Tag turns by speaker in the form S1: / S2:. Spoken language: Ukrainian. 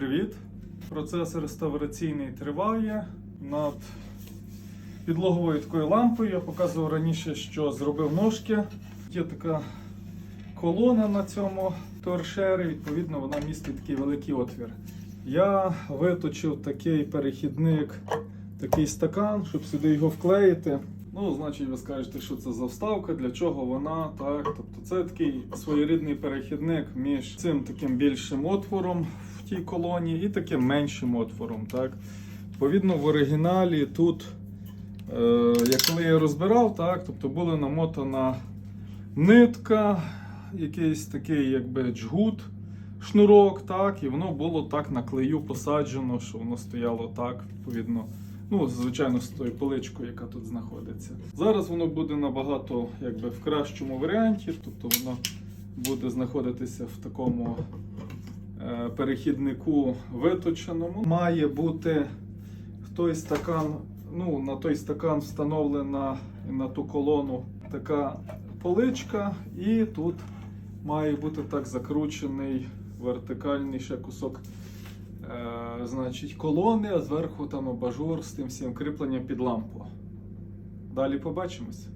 S1: привіт! Процес реставраційний триває над підлоговою такою лампою. Я показував раніше, що зробив ножки. Є така колона на цьому торшері, відповідно, вона містить такий великий отвір. Я виточив такий перехідник, такий стакан, щоб сюди його вклеїти. Ну, значить, ви скажете, що це за вставка, для чого вона, так. Тобто це такий своєрідний перехідник між цим таким більшим отвором в тій колоні і таким меншим отвором. Так. Відповідно, в оригіналі тут, е, як коли я розбирав, так, тобто була намотана нитка, якийсь такий якби джгут, шнурок, так, і воно було так на клею посаджено, що воно стояло так, відповідно. Ну, звичайно, з тою поличкою, яка тут знаходиться. Зараз воно буде набагато якби, в кращому варіанті, тобто воно буде знаходитися в такому е, перехіднику виточеному. Має бути той стакан, ну, на той стакан встановлена на ту колону така поличка, і тут має бути так закручений вертикальний ще кусок е, значить, колони, а зверху там абажур з тим всім кріпленням під лампу. Далі побачимось.